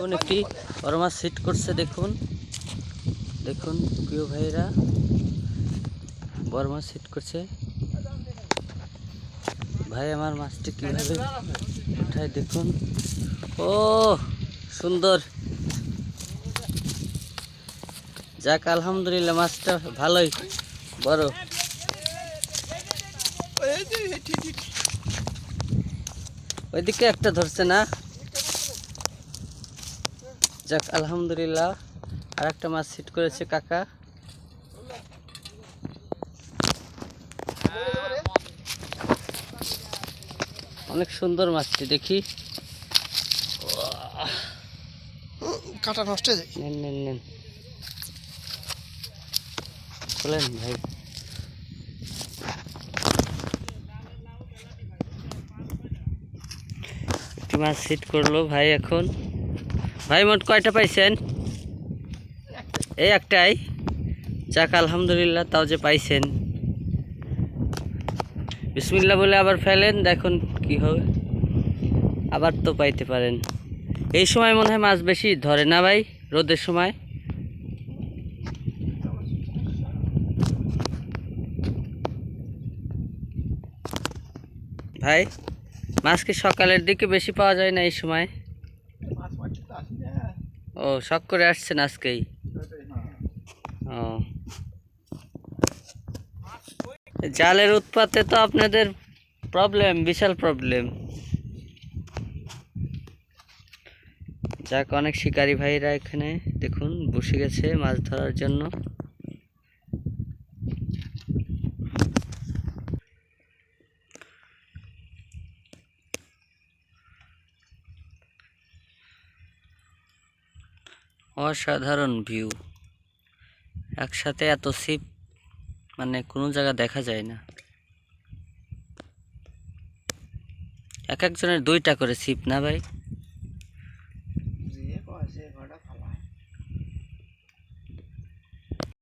দেখুন একটি বড় সিট করছে, দেখুন। দেখুন, প্রিয় ভাইরা বড় সিট করছে। ভাই, আমার মাছটি কীভাবে উঠায় দেখুন। ও, সুন্দর। যাক, আলহামদুলিল্লাহ, মাছটা ভালোই, বড়। ওইদিকে একটা ধরছে না? যাক আলহামদুলিল্লাহ। আর একটা মাছ সিট করেছে কাকা। অনেক সুন্দর মাছটি দেখি। কাটা নষ্ট হয়ে যায়। নেন নেন নেন। খোলেন ভাই। একটি মাছ সিট করল ভাই এখন। ভাই, মোট কয়টা পাইছেন? এই একটাই। যাক, আলহামদুলিল্লাহ, তাও যে পাইছেন। বিসমিল্লা বলে আবার ফেলেন, দেখুন কি হবে। আবার তো পাইতে পারেন। এই সময় মনে হয় মাছ বেশি ধরে না ভাই, রোদের সময়? ভাই, মাছ কি সকালের দিকে বেশি পাওয়া যায় না এই সময় মাছ মারতে তো আসি না ও, শখ করে আসছেন আজকেই? ও। জালের উৎপাতে তো আপনাদের প্রবলেম বিশাল প্রবলেম যাক, অনেক শিকারী ভাইরা এখানে, দেখুন, বসে গেছে মাছ ধরার জন্য। অসাধারণ ভিউ একসাথে এত সিপ মানে কোনো জায়গা দেখা যায় না। এক একজনের দুইটা করে সিপ না ভাই?